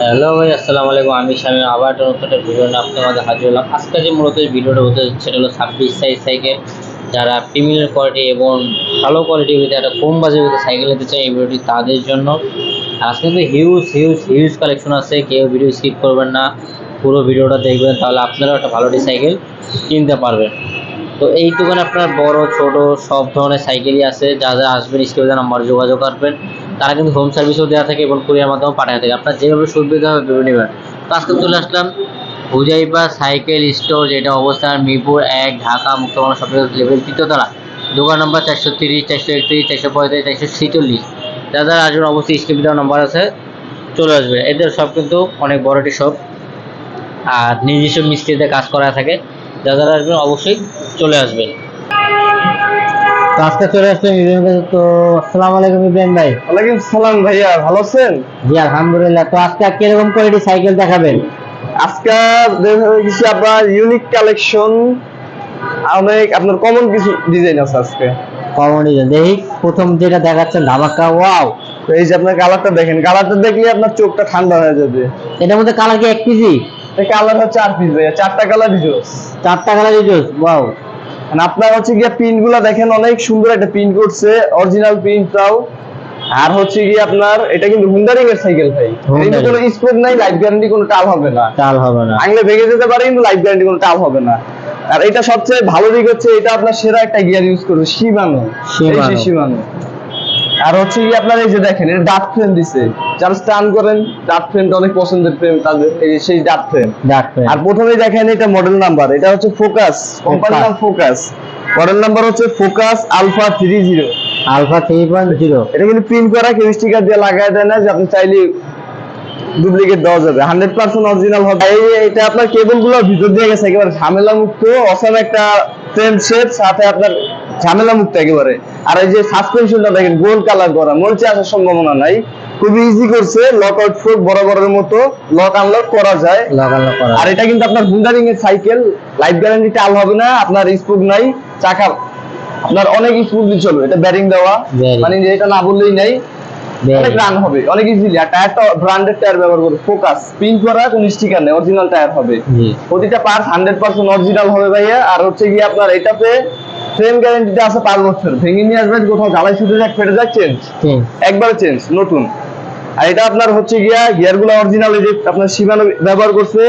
Hello ভাই, আসসালামু আলাইকুম। আমি স্বামী আবার একটা একটা ভিডিও নিয়ে আপনাদের মাঝে হাজির হলাম। আজকে যে মূলত ভিডিওটা হতে সেটা হলো ছাব্বিশ সাইজ সাইকেল। যারা প্রিমিয়ার কোয়ালিটি এবং ভালো কোয়ালিটির ভিতরে একটা কম বাজেটের ভিতরে সাইকেল নিতে চায়, এই ভিডিওটি তাদের জন্য। আজকে কিন্তু হিউজ হিউজ হিউজ কালেকশন আছে। কেউ ভিডিও স্কিপ করবেন না। পুরো ভিডিওটা দেখবেন, তাহলে আপনারাও একটা ভালো সাইকেল কিনতে পারবেন। তো এই দোকানে আপনার বড়, ছোট, সব ধরনের সাইকেলই আছে। যা যা আসবেন, স্ক্রিনে নাম্বার যোগাযোগ করবেন। তারা কিন্তু হোম সার্ভিসও দেওয়া থাকে এবং কুরিয়ার মাধ্যমে পাঠানো থাকে। আপনার যেভাবে সুবিধা হবে, ভেবে নেবেন। তো আজকে চলে আসলাম হুজাইপা সাইকেল স্টোর, যেটা অবস্থান মিরপুর এক, ঢাকা, মুক্তমানা সরকার লেভেল তৃতীয়তলা দোকান নম্বর চারশো তিরিশ, চারশো একত্রিশ, চারশো পঁয়ত্রিশ চারশো ছেচল্লিশ। যাদের আসবেন অবশ্যই স্ক্রিন দেওয়া নাম্বার আছে। চলে আসবে। এদের সব কিন্তু অনেক বড় একটি শপ আর নিজস্ব মিস্ত্রিতে কাজ করা থাকে। যারা আসবেন, অবশ্যই চলে আসবেন। আজকে চলে ভাই। তো আসসালামু আলাইকুম ইব্রাহিম ভাই। ওয়ালাইকুম সালাম ভাইয়া ভালো আছেন? জি আলহামদুলিল্লাহ। তো আজকে কীরকম কোয়ালিটি সাইকেল দেখাবেন? আজকে গেছে আপনার ইউনিক কালেকশন অনেক আপনার কমন কিছু ডিজাইন আছে আজকে। কমন ডিজাইন দেখি প্রথম যেটা দেখাচ্ছেন ধামাকা ওয়াও তো এই যে আপনার কালারটা দেখেন কালারটা দেখলে আপনার চোখটা ঠান্ডা হয়ে যাবে। এটার মধ্যে কালার কি এক পিসি কালার হচ্ছে চার পিস ভাইয়া চারটা কালার জোস চারটা কালার জুস ওয়াও আপনার হচ্ছে গিয়ে প্রিন্টগুলা দেখেন অনেক সুন্দর একটা প্রিন্ট করছে অরিজিনাল প্রিন্টটাও আর হচ্ছে গিয়ে আপনার এটা কিন্তু হুন্ডারিং এর সাইকেল ভাই স্পিড কোনো স্পোর্ট নাই লাইফ গ্যারান্টি কোনো টাল হবে না। টাল হবে না। আঙলে ভেঙে যেতে পারে কিন্তু লাইফ গ্যারান্টি কোনো টাল হবে না। আর এটা সবচেয়ে ভালো দিক হচ্ছে এটা আপনার সেরা একটা গিয়ার ইউজ করবে শিবানো। শিবানো আর হচ্ছে কি আপনার এই যে দেখেন এটা ডাট ফ্রেম দিছে। যারা স্টান করেন ডাট ফ্রেমটা অনেক পছন্দের ফ্রেম তাদের এই সেই ডাট ফ্রেম ডাকবেন আর প্রথমেই দেখেন এটা মডেল নাম্বার এটা হচ্ছে ফোকাস কোম্পানির নাম ফোকাস মডেল নাম্বার হচ্ছে focus alpha three zero alpha three point zero এটা কিন্তু প্রিন্ট করা কেউ স্টিকার দিয়ে লাগায় দেয় না যে আপনি চাইলে ডুপ্লিকেট দেওয়া যাবে। হান্ড্রেড পার্সেন্ট অরিজিনাল হবে। এটা আপনার কেবলগুলো ভিতর দিয়ে গেছে একেবারে ঝামেলা মুক্ত অসম একটা ট্রেন শেপ সাথে আপনার ঝামেলা মুক্ত একেবারে। আর এই যে সাসপেনশনটা দেখেন গোল কালার করা মরচে আসার সম্ভাবনা নাই। খুবই ইজি করছে লক আউট ফোক বরাবরের মতো লক আনলক করা যায়। লাগানো করা আর এটা কিন্তু আপনার হুন্ডারিং এর সাইকেল লাইফ গ্যারান্টি টাল হবে না আপনার স্পুক নাই চাকা আপনার অনেক দিয়ে চলবে এটা ব্যারিং দেওয়া। মানে এটা না বললেই নাই। অনেক রান হবে অনেক ইজিলি আর টায়ারটা ব্র্যান্ডেড টায়ার ব্যবহার করবে। ফোকাস পিন করা কোনো স্টিকার নেই অরিজিনাল টায়ার হবে। প্রতিটা পার্ট হান্ড্রেড পার্সেন্ট অরিজিনাল হবে ভাইয়া। আর হচ্ছে কি আপনার এটাতে ফ্রেম গ্যারান্টিটা আছে পাঁচ বছর ভেঙে নিয়ে আসবেন কোথাও জ্বালাই শুধু যাক ফেটে যাক চেঞ্জ একবারে চেঞ্জ নতুন। আর এটা আপনার হচ্ছে গিয়া গিয়ারগুলো অরিজিনাল এই যে আপনার শিবানো ব্যবহার করছে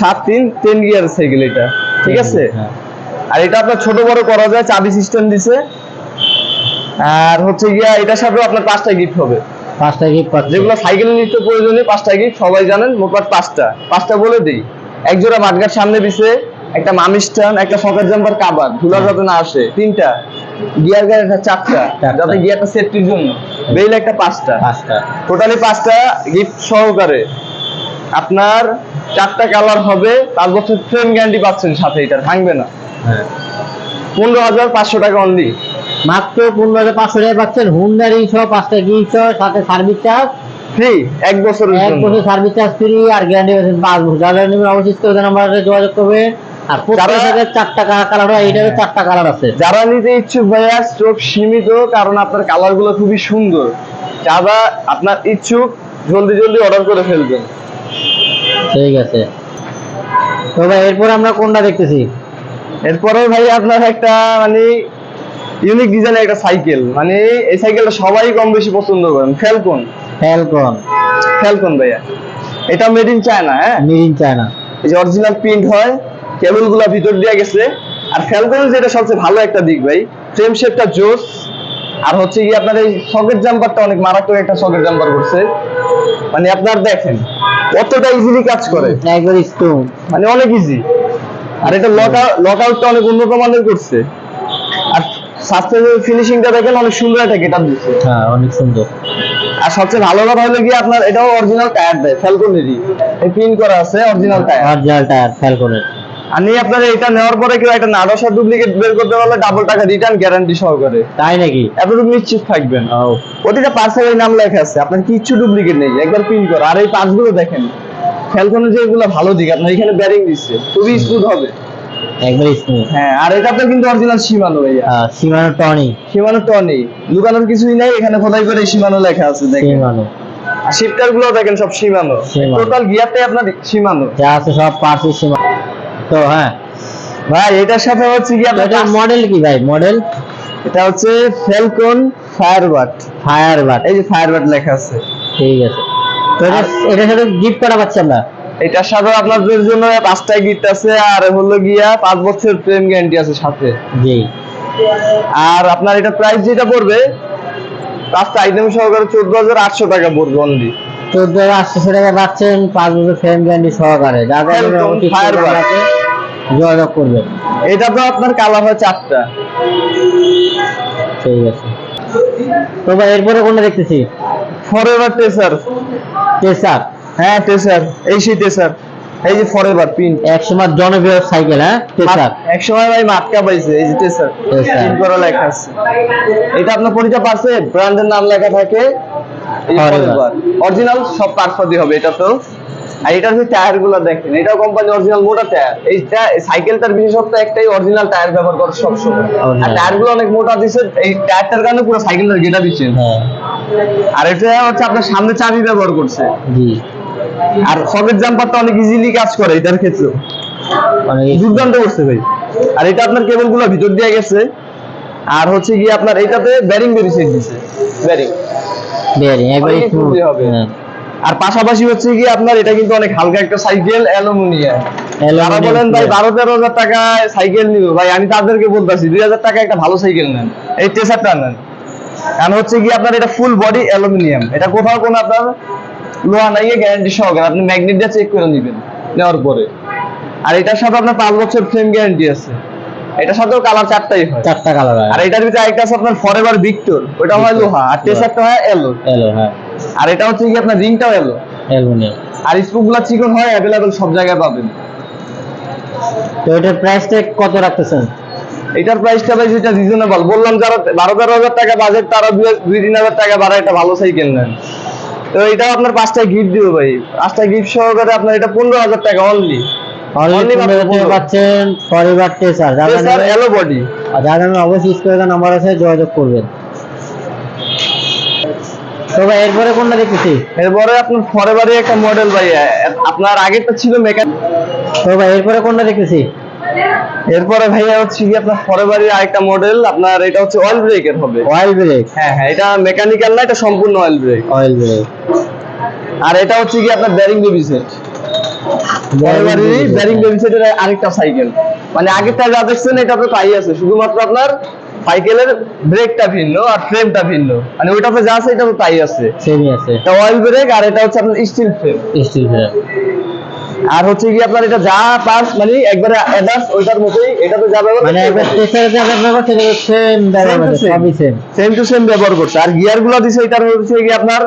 সাত তিন টেন গিয়ার সাইকেল এটা। ঠিক আছে? হ্যাঁ। আর এটা আপনার ছোট বড় করা যায় চাবি সিস্টেম দিছে। আর হচ্ছে গিয়া এটার সাথে আপনার পাঁচটা গিফট হবে। পাঁচটা গিফট যেগুলো সাইকেল নিত্য প্রয়োজনীয় পাঁচটা গিফট সবাই জানেন মোটমাট পাঁচটা। পাঁচটা বলে দিই। এক জোড়া মাঠগার সামনে দিছে একটা মামিস্টান একটা সকেট জাম্পার কাবার ধুলার যাতে না আসে। তিনটা। গিয়ার গাড়ি একটা চারটা। যাতে গিয়ারটা সেফটির জন্য। বেল একটা পাঁচটা। পাঁচটা। টোটালি পাঁচটা গিফট সহকারে। আপনার চারটা কালার হবে পাঁচ বছর ফ্রেম গ্যারান্টি পাচ্ছেন সাথে এটা ভাঙবে না। হ্যাঁ। পনেরো হাজার পাঁচশো টাকা অনলি মাত্র পনেরো হাজার পাঁচশো টাকা পাচ্ছেন হুন্ডারিং সহ পাঁচটা সহ সাথে সার্ভিস চার্জ ফ্রি এক বছরের এক বছর সার্ভিস চার্জ ফ্রি আর গ্যারান্টি পাচ্ছেন পাঁচ বছর। যারা নেবেন অবশ্যই স্ক্রিনে নাম্বারে যোগাযোগ করবে আর চারটা কালার হয় চারটা কালার আছে। যারা নিতে ইচ্ছুক ভাইয়া স্ট্রোক সীমিত কারণ আপনার কালারগুলো খুবই সুন্দর। যারা আপনার ইচ্ছুক জলদি জলদি অর্ডার করে ফেলবেন। ঠিক আছে। তো ভাই এরপর আমরা কোনটা দেখতেছি? এরপরে ভাই আপনার একটা মানে ইউনিক ডিজাইনের একটা সাইকেল মানে এই সাইকেলটা সবাই কম বেশি পছন্দ করেন। ফ্যালকন ফ্যালকন ফ্যালকন ভাইয়া। এটা মেড ইন চায়না হ্যাঁ? মিরিন চায়না এই যে অরিজিনাল প্রিন্ট হয় কেবলগুলা ভিতর দিয়ে গেছে। আর ফ্যালকনের যেটা সবচেয়ে ভালো একটা দিক ভাই ফ্রেম শেপটা জোস। আর হচ্ছে কি আপনার এই সকেট জাম্পারটা অনেক মারাত্মক একটা সকেট জাম্পার করছে। মানে আপনার দেখেন কতটা ইজিলি কাজ করে। মানে অনেক ইজি আর এটা লক লক আউটটা অনেক উন্নত মানের করছে। সাসপেন্সের ফিনিশিংটা দেখেন অনেক সুন্দর একটা গেটআপ দিচ্ছে। হ্যাঁ অনেক সুন্দর। আর সবচেয়ে ভালো কথা হলো কি আপনার এটাও অরিজিনাল টায়ার দেয় ফ্যালকনেরই এই পিন করা আছে অরিজিনাল টায়ার অরিজিনাল টায়ার ফ্যালকনের আর নিয়ে আপনার এটা নেওয়ার পরে কেউ একটা ডুপ্লিকেট বের করতে পারলে ডাবল টাকা রিটার্ন গ্যারান্টি সহকারে। তাই নাকি? এতটুকু নিশ্চিত থাকবেন। ও। প্রতিটা পার্সেলের নাম লেখা আছে আপনার কিচ্ছু ডুপ্লিকেট নেই একবার পিন করা। আর এই পার্টসগুলো দেখেন ফ্যালকনের যেগুলো ভালো দিক আপনার এখানে ব্যারিং দিচ্ছে খুবই স্মুথ হবে। একবার স্মুথ হ্যাঁ আর এটা আপনার কিন্তু অরিজিনাল সীমানো ভাইয়া। সীমানো টনি সীমানো তো নেই লুকানোর কিছুই নাই এখানে খোদাই করে সীমানো লেখা আছে দেখেন। সীমানো শিফটারগুলো দেখেন সব সীমানো। টোটাল গিয়ারটাই আপনার সীমানো যা আছে সব পার্সি তো হ্যাঁ। ভাই এটার সাথে হচ্ছে কি তো আপনার মডেল কি ভাই? মডেল এটা হচ্ছে ফ্যালকন ফায়ারবাট ফায়ার বাট এই যে ফায়ারবাট লেখা আছে। ঠিক আছে। তো এটা এটার সাথে গিফট করা পাচ্ছি আমরা। এটার সাথে আপনাদের জন্য পাঁচটায় গিফট আছে আর হলো গিয়া পাঁচ বছর প্রেম গ্যারান্টি আছে সাথে। জি। আর আপনার এটা প্রাইস যেটা পড়বে পাঁচটা আইটেম সহকারে চোদ্দ হাজার আটশো টাকা পড়বে অনলি চোদ্দ হাজার আটশো টাকা পাচ্ছেন পাঁচ বছর ফ্রেম গ্যারান্টি সহকারে। যা যা নেবে একদম অবশ্যই fire bar। আপনাকে যোগাযোগ করবে। এটা তো আপনার কালার হয় চারটা। ঠিক আছে। তো ভাই এরপরে কোনটা দেখতেছি? ফরএভার টেসার টেসার হ্যাঁ টেসার এই সেই টেসার এই যে পিন এক সময় জনপ্রিয় সাইকেল হ্যাঁ? টেসার এক সময় ভাই মাটকা পাইছে এই যে টেসার পিন করা লেখা আছে। এটা আপনার পরিচয় ব্র্যান্ডের নাম লেখা থাকে। অরিজিনাল সব হবে এটা তো। আর এটার যে টায়ারগুলো দেখেন এটাও কোম্পানি অরিজিনাল মোটা টায়ার। এইটা সাইকেলটার বিশেষত্ব একটাই অরিজিনাল টায়ার ব্যবহার করে সবসময়। আর টায়ারগুলো অনেক মোটা দিচ্ছে এই টায়ারটার কারণে পুরো সাইকেলটার গেটা দিচ্ছে আর এটা হচ্ছে আপনার সামনে চাবি ব্যবহার করছে। জি। আর সকেট জাম্পারটা অনেক ইজিলি কাজ করে এটার ক্ষেত্রে অনেক দুর্দান্ত করছে ভাই। আর এটা আপনার কেবলগুলো ভিতর দিয়ে গেছে। আর হচ্ছে কি আপনার এটাতে ব্যারিং বেরি সেট দিছে ব্যারিং বেয়ারিং একবার। হ্যাঁ। আর পাশাপাশি হচ্ছে কি আপনার এটা কিন্তু অনেক হালকা একটা সাইকেল অ্যালুমিনিয়াম। যারা বলেন ভাই player। বারো তেরো হাজার টাকায় সাইকেল নিব। ভাই আমি তাদেরকে বলতেছি দুই হাজার টাকা একটা ভালো সাইকেল নেন। এই টেসারটা নেন। কারণ হচ্ছে কি আপনার এটা ফুল বডি অ্যালুমিনিয়াম। এটা কোথাও কোনো আপনার লোহা নাই গ্যারান্টি সহকারে আপনি ম্যাগনেট দিয়ে চেক করে নেবেন নেওয়ার পরে। আর এটার সাথে আপনার পাঁচ বছর ফ্রেম গ্যারান্টি আছে। এটার সাথেও কালার চারটাই হয়। চারটা কালার হয়। আর এটার ভিতরে একটা আছে আপনার ফরএভার ভিক্টর ওটা হয় লোহা। আর টেসারটা হয় এলো এলো হ্যাঁ। আর এটা হচ্ছে কি আপনার রিংটাও এলো অ্যালুমিনিয়াম আর স্পুকগুলো চিকন হয় অ্যাভেলেবেল সব জায়গায় পাবেন। তো এটার প্রাইসটা কত রাখতেছেন? এটার প্রাইসটা ভাই যেটা রিজনেবল বললাম যারা বারো তেরো হাজার টাকা বাজেট তারা দুই- দুই তিন হাজার টাকা বাড়া এটা ভালো সাইকেল নেন। তো এটাও আপনার পাঁচটা গিফট দিব ভাই। পাঁচটা গিফট সহকারে আপনার এটা পনেরো হাজার টাকা অনলি। পাচ্ছেন টেসার যারা এলো বডি আর যারা নেবেন অবশ্যই স্ক্রিনে নাম্বার আছে যোগাযোগ করবেন। তো ভাই এরপরে কোনটা দেখতেছি? এরপরে আপনার একটা মডেল ভাই আপনার আগেরটা ছিল মেকানিক তো ভাই এরপরে কোনটা দেখতেছি? এরপরে ভাইয়া হচ্ছে কি আপনার আরেকটা মডেল আপনার এটা হচ্ছে অয়েল ব্রেকের হবে। অয়েল ব্রেক হ্যাঁ হ্যাঁ এটা মেকানিক্যাল না এটা সম্পূর্ণ অয়েল ব্রেক অয়েল ব্রেক আর এটা হচ্ছে কি আপনার bearing baby set bearing baby সেটের আরেকটা সাইকেল মানে আগেরটা যা দেখছেন এটা তো তাই আছে শুধুমাত্র আপনার সাইকেলের ব্রেকটা ভিন্ন আর ফ্রেমটা ভিন্ন। মানে ওইটাতে যা আছে এটা তো তাই আছে। সেমই আছে। এটা অয়েল ব্রেক আর এটা হচ্ছে আপনার স্টিল ফ্রেম স্টিল ফ্রেম আর হচ্ছে কি আপনার এটা যা পাস মানে একবারে অ্যাডাস ওইটার মতোই এটা তো যা ব্যবহার মানে একবার টেসারে যা ব্যবহার সেটা সেম ব্যবহার করছে, সবই সেম সেম টু সেম ব্যবহার করছে। আর গিয়ারগুলো দিছে এটার হচ্ছে কি আপনার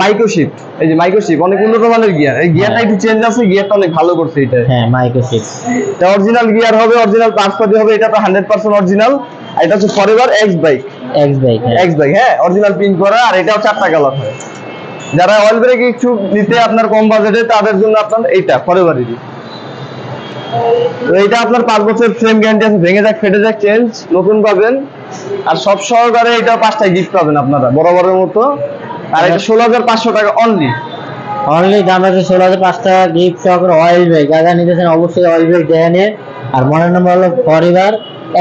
মাইক্রোশিফট এই যে মাইক্রোশিফট অনেক উন্নত মানের গিয়ার এই গিয়ারটা একটু চেঞ্জ আছে গিয়ারটা অনেক ভালো করছে এটা। হ্যাঁ মাইক্রোসিক্স এটা অরিজিনাল গিয়ার হবে অরিজিনাল পার্টস পাতি হবে এটা তো হান্ড্রেড পার্সেন্ট অরিজিনাল আর এটা হচ্ছে forever X bike X bike হ্যাঁ। এক্স বাইক হ্যাঁ অরিজিনাল প্রিন্ট করা আর এটাও চারটা কালার হয় যারা অয়েল ব্রেক একটু নিতে আপনার কম বাজেটে তাদের জন্য আপনার এইটা ফরএভারেরই তো এইটা আপনার পাঁচ বছর ফ্রেম গ্যারান্টি আছে ভেঙে যাক ফেটে যাক চেঞ্জ নতুন পাবেন। আর সব সহকারে এটা পাঁচটা গিফট পাবেন আপনারা বরাবরের মতো। আর এটা ষোলো হাজার পাঁচশো টাকা অনলি অনলি দাম আছে ষোলো হাজার পাঁচ টাকা গিফট সহকারে অয়েল ব্রেক যা যা নিতেছেন অবশ্যই অয়েল ব্রেক দেখে নিন। আর মনের নম্বর হলো forever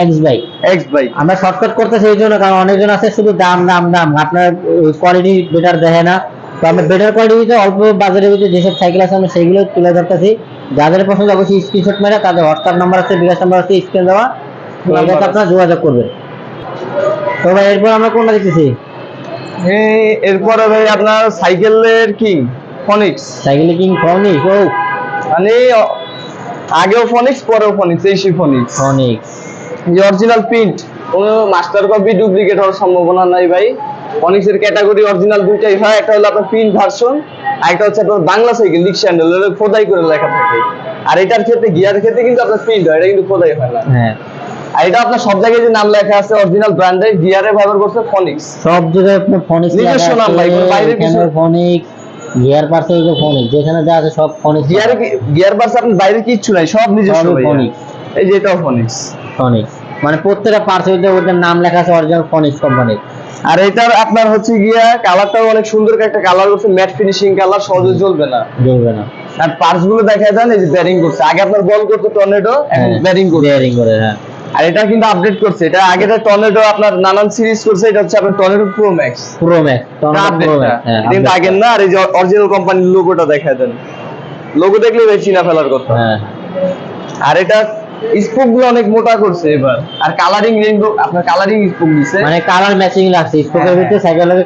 X bike X bike আমরা শর্টকাট করতেছি এই জন্য কারণ অনেকজন আছে শুধু দাম দাম দাম। আপনার কোয়ালিটি বেটার দেখে না। তো আমরা বেটার কোয়ালিটিতে অল্প বাজারের ভিতরে যেসব সাইকেল আছে আমরা সেগুলো তুলে ধরতেছি। যাদের পছন্দ অবশ্যই স্ক্রিনশট মেরে তাদের হোয়াটসঅ্যাপ নাম্বার আছে বিকাশ নাম্বার আছে স্ক্রিন দেওয়া। তো Number এটাতে আছে। আপনারা যোগাযোগ করবেন। তো ভাই এরপর আমরা কোনটা দেখতেছি? এরপরে ভাই আপনার সাইকেলের king phoenix. Cycle king phoenix ও। মানে আগেও ফনিক্স পরেও ফনিক্স এই সেই ফনিক্স। ফনিক যে অরিজিনাল প্রিন্ট কোনো মাস্টার কপি ডুপ্লিকেট হওয়ার সম্ভাবনা নাই ভাই। ফনিক্স ক্যাটাগরি অরিজিনাল দুইটাই হয়। একটা হলো আপনার প্রিন্ট ভার্সন আর একটা হচ্ছে আপনার বাংলা সাইকেল লিক স্যান্ডেল খোদাই করে লেখা থাকে। আর এটার ক্ষেত্রে গিয়ারের ক্ষেত্রে কিন্তু আপনার প্রিন্ট হয় এটা কিন্তু খোদাই হয় না। হ্যাঁ। আর এটা আপনার সব জায়গায় যে নাম লেখা আছে অরিজিনাল ব্র্যান্ডের গিয়ারে ব্যবহার করছে ফনিক্স সব জায়গায় আপনার ফনিক নিজস্ব নাম ভাই, বাইরের কিছু- ফনিক গিয়ার পাশে এই যে ফনিক যেখানে যা আছে সব ফনিক গিয়ারে গিয়ার বাস আপনার বাইরে কিচ্ছু নাই সব নিজস্ব। Phonics। এই যে এটাও ফনিক্স ফনিক মানে প্রত্যেকটা ওদের ওদের নাম লেখা আছে অরিজিনাল ফনিক্স কোম্পানির আর এটার আপনার হচ্ছে গিয়া কালারটাও অনেক সুন্দর একটা কালার করছে ম্যাট ফিনিশিং কালার সহজে জ্বলবে না। জ্বলবে না। আর পার্টসগুলো দেখা যান এই যে ব্যারিং করছে। আগে আপনার বল করতো টর্নেডো এখন ব্যারিং করছে। বেয়ারিং করে হ্যাঁ। আর এটা কিন্তু আপডেট করছে। এটা আগে তো টর্নেডো আপনার নানান সিরিজ করছে এটা হচ্ছে আপনার tornado pro max pro max tornado pro max হ্যাঁ কিন্তু আগের না আর এই যে অরিজিনাল কোম্পানির লোগোটা দেখা দেন। লোগো দেখলে ভাই চিনা ফেলার কথা। হ্যাঁ। আর এটা স্পোকগুলো অনেক মোটা করছে এবার। আর কালারিং রেইনবো আপনার কালারিং স্পোক দিছে মানে কালার ম্যাচিং লাগছে স্পোকের হ্যাঁ, ভিতরে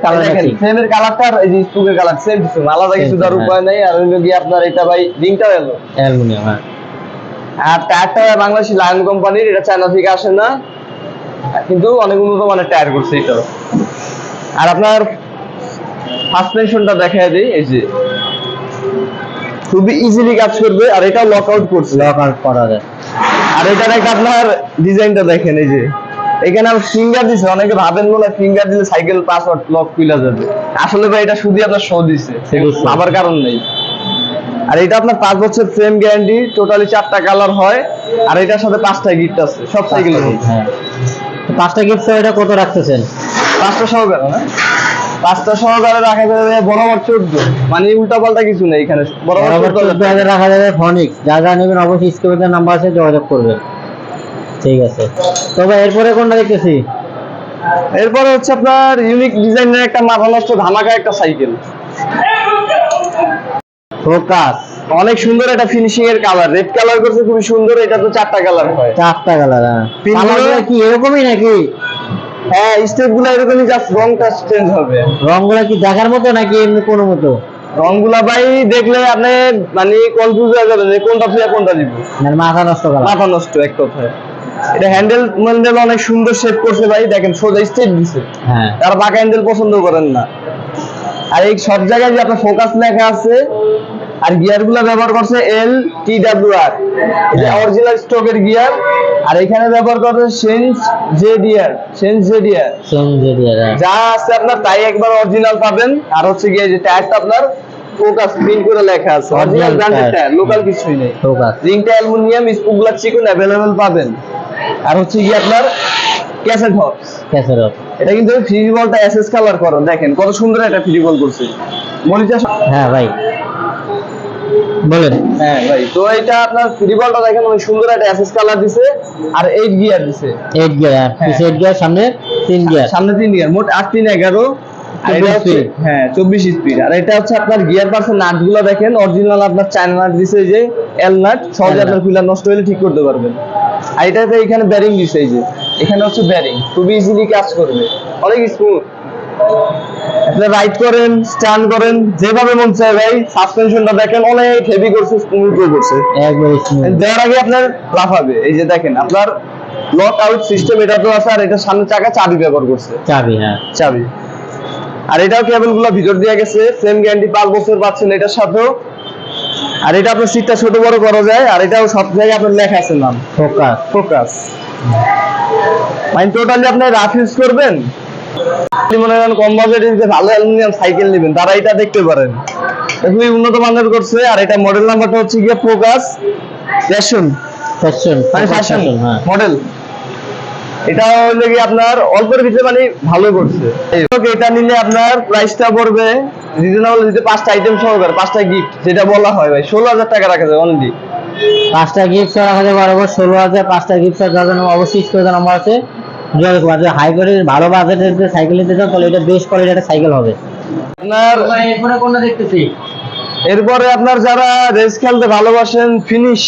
কালার ম্যাচিং ফ্রেমের কালারটা আর এই যে স্পোকের কালার সেম আলাদা কিছু তার হ্যাঁ। উপায় নাই। আর হইল গিয়ে আপনার এটা ভাই রিংটাও এলো। অ্যালুমিনিয়াম হ্যাঁ। আর টায়ারটা বাংলাদেশি লায়ন কোম্পানির এটা চায়না থেকে আসে না। কিন্তু অনেক উন্নত মানের টায়ার করছে এটা। আর আপনার সাসপেনশনটা দেখায় দিই এই যে। খুবই ইজিলি কাজ করবে আর এটা লক আউট করছে। লক আউট করা যায়। আর এটার একটা আপনার ডিজাইনটা দেখেন এই যে। এখানে আর ফিঙ্গার দিছে অনেকে ভাবেন মনে ফিঙ্গার দিলে সাইকেল পাসওয়ার্ড লক খুলে যাবে। আসলে ভাই এটা শুধু আপনার শো দিছে। আবার কারণ নেই। আর এটা আপনার পাঁচ বছর ফ্রেম গ্যারান্টি টোটালি চারটা কালার হয় আর এটার সাথে পাঁচটা গিফট আছে সব সাইকেলের হ্যাঁ। তো পাঁচটা গিফট এটা কত রাখতেছেন? পাঁচটা সহকারে না। পাঁচটা সহকারে রাখা যাবে বরাবর চোদ্দ। মানে উল্টা পাল্টা কিছু নেই এখানে। বরাবর চোদ্দ হাজার রাখা যাবে ফনিক্স যা যা নেবেন অবশ্যই নাম্বার আছে যোগাযোগ করবেন ঠিক আছে। তবে এরপরে কোনটা দেখতেছি? এরপরে হচ্ছে আপনার ইউনিক ডিজাইনের একটা মাথা নষ্ট ধামাকা একটা সাইকেল ফোকাস। অনেক সুন্দর একটা ফিনিশিং এর কালার রেড কালার করছে খুবই সুন্দর। এটা তো চারটা কালার হয়। চারটা কালার হ্যাঁ। Pin কি এরকমই নাকি? হ্যাঁ স্টেপগুলো এরকমই জাস্ট রংটা চেঞ্জ হবে। রংগুলো কি দেখার মতো নাকি এমনি কোনো মতো? রংগুলা ভাই দেখলে আপনি মানে কনফিউজ হয়ে যাবেন যে কোনটা কোনটা দিব মানে মাথা নষ্ট করা। মাথা নষ্ট এক কথায়। এটা হ্যান্ডেল ম্যান্ডেল অনেক সুন্দর শেপ করছে ভাই দেখেন সোজা স্টেপ দিছে। হ্যাঁ। তারা বাঁকা হ্যান্ডেল পছন্দ করেন না। আর এই সব জায়গায় যে আপনার ফোকাস লেখা আছে আর গিয়ারগুলা ব্যবহার করছে এল টি ডাব্লিউ আর এটা হ্যাঁ। অরিজিনাল স্টকের গিয়ার আর এখানে ব্যবহার করছে sense J deer sense J deer Sanjay দিয়ে হ্যাঁ। যা আছে আপনার তাই একবার অরিজিনাল পাবেন। আর হচ্ছে গিয়ে যে টায়ারটা আপনার ফোকাস প্রিন্ট করে লেখা আছে। অরিজিনাল ব্র্যান্ডেড টায়ার লোকাল কিছুই নেই। ফোকাস রিংটা অ্যালুমিনিয়াম স্পুকগুলা চিকন অ্যাভেলেবেল পাবেন। আর হচ্ছে গিয়ে আপনার ক্যাসেট হপস ক্যাসের এটা কিন্তু ফ্রি বলটা এসএস কালার করো। দেখেন কত সুন্দর একটা ফ্রি বল করছে। মনিটা হ্যাঁ ভাই। বলেন। হ্যাঁ ভাই তো এটা আপনার ফ্রি দেখেন অনেক সুন্দর একটা এসএস কালার দিছে আর এইট গিয়ার দিছে। এইট গিয়ার হ্যাঁ হ্যাঁ। পিছে এইট গিয়ার সামনে তিন গিয়ার সামনে তিন গিয়ার মোট আট তিন এগারো। আর এটা 24 হচ্ছে- speed। হ্যাঁ চব্বিশ স্পিড আর এটা হচ্ছে আপনার গিয়ার পার্সের দেখেন অরিজিনাল আপনার চায়না নাট দিছে যে এল নাট সহজে আপনার কুলার নষ্ট হলে ঠিক করতে পারবেন। আর এটাতে এখানে ব্যারিং দিছে এই যে এখানে হচ্ছে ব্যারিং খুবই ইজিলি কাজ করবে। অনেক স্মুথ আপনি রাইড করেন স্ট্যান্ড করেন যেভাবে মন চায় ভাই সাসপেনশনটা দেখেন অনেক হেভি করছে স্মুথ করছে। একবার স্মুথ দেওয়ার আগে আপনার লাফাবে এই যে দেখেন আপনার লক আউট সিস্টেম এটা তো আছে আর এটা সামনে চাকা চাবি ব্যবহার করছে। চাবি হ্যাঁ। চাবি। আর এটাও কেবলগুলো ভিতর দিয়ে গেছে সেম গ্যারান্টি পাঁচ বছর পাচ্ছেন এটার সাথেও। আর এটা আপনার সিটটা ছোট বড় করা যায় আর এটাও সব জায়গায় আপনার লেখা আছে নাম। ফোকাস ফোকাস মানে টোটালি আপনি রাফ ইউজ করবেন? মনে করেন কম বাজেটের যে ভালো অ্যালুমিনিয়াম সাইকেল নেবেন তারা এটা দেখতে পারেন। খুবই উন্নত মানের করছে আর এটা মডেল নাম্বারটা হচ্ছে গিয়ে ফোকাস ফ্যাশন ফ্যাশন মানে ফ্যাশন হ্যাঁ। মডেল এটা হলো কি আপনার অল্পের ভিতরে মানে ভালো করছে। এটা নিলে আপনার প্রাইসটা পড়বে রিজনেবল পাঁচটা আইটেম সহকারে পাঁচটা গিফট যেটা বলা হয় ভাই ষোলো হাজার টাকা রাখা যায় অনলি পাঁচটা গিফট রাখা যাবে বরাবর ষোলো হাজার পাঁচটা গিফট যার জন্য অবশ্যই নাম্বার আছে। যোগাযোগ করবেন যদি হাই কোয়ালিটির ভালো বাজেটের যে সাইকেল নিতে চান তাহলে এটা বেস্ট কোয়ালিটির একটা সাইকেল হবে। আপনার এরপরে কোনটা দেখতেছি? এরপরে আপনার যারা রেস খেলতে ভালোবাসেন ফিনিশ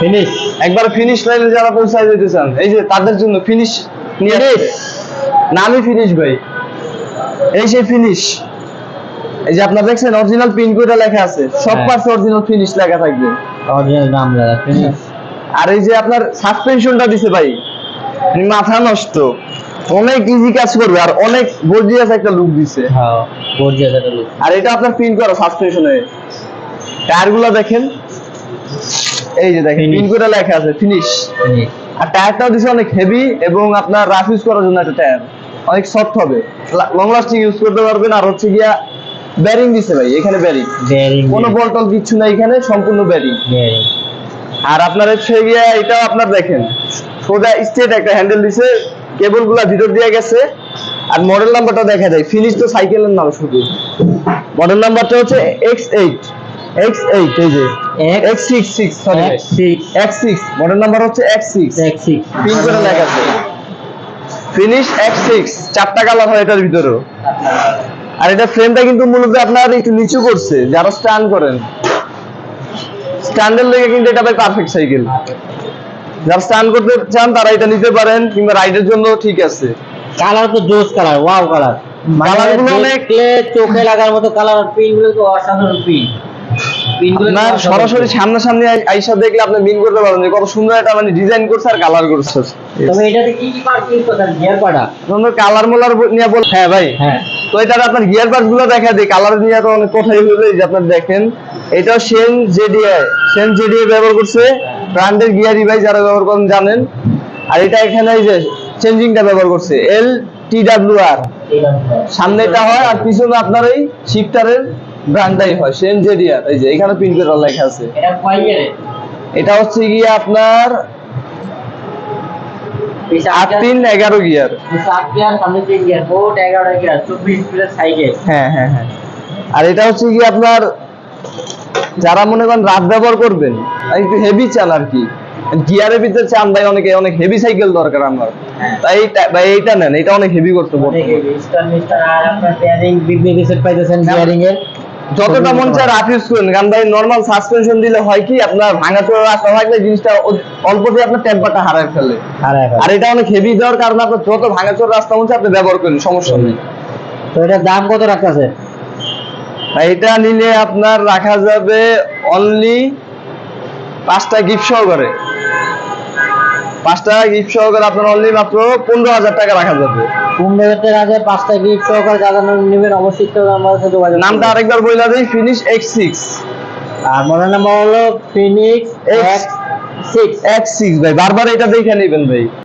ফিনিশ একবার ফিনিশ লাইনে যারা পৌঁছায় যেতে চান এই যে তাদের জন্য ফিনিশ নিয়ে নামই ফিনিশ ভাই। এই সেই ফিনিশ এই যে আপনার দেখছেন অরিজিনাল পিন কোডে লেখা আছে। সব। পাশে অরিজিনাল ফিনিশ লেখা থাকবে। অরিজিনাল নাম লাগা ফিনিশ আর এই যে আপনার সাসপেনশনটা দিছে ভাই। মাথা নষ্ট। অনেক ইজি কাজ করবে আর অনেক গর্জিয়াস একটা লুক দিছে। হ্যাঁ গর্জিয়াস একটা লুক আর এটা আপনার পিন করা সাসপেনশনে টায়ারগুলো দেখেন। এই যে দেখেন. পিন করে লেখা আছে ফিনিশ আর টায়ারটাও দিছে অনেক হেভি এবং আপনার রাফ ইউজ করার জন্য একটা টায়ার। অনেক সফট হবে। লং লাস্টিং ইউজ করতে পারবেন। আর হচ্ছে গিয়া ব্যারিং দিছে ভাই এখানে ব্যারিং বেয়ারিং কোনো বলটল কিচ্ছু না এখানে সম্পূর্ণ ব্যারিং আর আপনার হচ্ছে গিয়া এটাও আপনার দেখেন সোজা স্ট্রেট একটা হ্যান্ডেল দিছে কেবলগুলা ভিতর দিয়ে গেছে। আর মডেল নাম্বারটা দেখা দেয়। ফিনিশ তো সাইকেলের নাম শুধু। মডেল নাম্বারটা হচ্ছে এক্স এইট এক্স এইট এই যে। X six six sorry X six model number X six six X six pin করে লেখা আছে। ফিনিশ এক্স সিক্স চারটা কালার হয় এটার ভিতরেও। আর এটা ফ্রেমটা কিন্তু মূলত আপনার একটু নিচু করছে যারা স্ট্যান্ড করেন। স্ট্যান্ডের লেগে কিন্তু এটা ভাই পারফেক্ট সাইকেল যারা স্ট্যান্ড করতে চান তারা এটা নিতে পারেন কিংবা রাইডের জন্য ঠিক আছে। কালার তো জোস কালার ওয়াও কালার Colour অনেক- চোখে লাগার মতো কালার আর তো অসাধারণ পিন পিন আপনার সরাসরি সামনাসামনি আইসা দেখলে আপনি মিন করতে পারবেন যে কত সুন্দর একটা মানে ডিজাইন করছে আর কালার করছে। তবে এটাতে কি কি পার্ট ইউজ করছেন গিয়ার পাটা কালার মোলার নিয়ে বল হ্যাঁ ভাই। হ্যাঁ। তো এটা আপনার গিয়ার পার্টসগুলো দেখা দিই কালার নিয়ে তো অনেক কথাই হলো যে আপনার দেখেন এটাও সেন জেডিআই সেন জেডিআই ব্যবহার করছে। ব্র্যান্ডের গিয়ারই ভাই যারা ব্যবহার করেন জানেন। আর এটা এখানে এই যে চেঞ্জিংটা ব্যবহার করছে এল টি ডাব্লিউ আর সামনে এটা হয় আর পিছনে আপনার এই শিফটারের ব্র্যান্ডটাই হয় সেন জেডিআর এই যে এখানে পিন করে লেখা আছে। এটা কয় গিয়ারে এটা হচ্ছে গিয়ে আপনার আট তিন এগারো গিয়ার গিয়ার গিয়ার গিয়ার চব্বিশ সাইকেল। হ্যাঁ হ্যাঁ হ্যাঁ। আর এটা হচ্ছে কি আপনার যারা মনে করেন রাত ব্যবহার করবেন একটু হেভি চান আর কি। গিয়ারের ভিতরে চান ভাই অনেকে অনেক হেভি সাইকেল দরকার আমার। তাই ভাই এইটা নেন এটা অনেক হেভি করতে অনেক বর্তমানে। heavy, স্টার মিস্টার আর আপনার বেয়ারিং বিগ বিগ পাইতেছেন বেয়ারিং এর যতটা মন চায় রাফ ইউজ করেন কারণ ভাই নর্মাল সাসপেনশন দিলে হয় কি আপনার ভাঙা চোরা রাস্তা থাকলে জিনিসটা অল্পতে আপনার টেম্পারটা হারায় ফেলে। আর এটা অনেক হেভি দেওয়ার কারণে আপনার যত ভাঙা চোরা রাস্তা মন চায় আপনি ব্যবহার করেন সমস্যা নেই। তো এটার দাম কত রাখতেছে? এটা নিলে আপনার রাখা যাবে অনলি পাঁচটা গিফট সহকারে। পাঁচটা গিফট সহকারে আপনার অনলি মাত্র পনেরো হাজার টাকা রাখা যাবে। পনেরো হাজার আগে পাঁচটা গিফট সহকারে যারা নেবেন অবশ্যই আমার সাথে যোগাযোগ নামটা আরেকবার বলে দিই ফিনিশ এক্স সিক্স আর হলো phoenix X six X six ভাই। বারবার এটা দেখে নেবেন ভাই।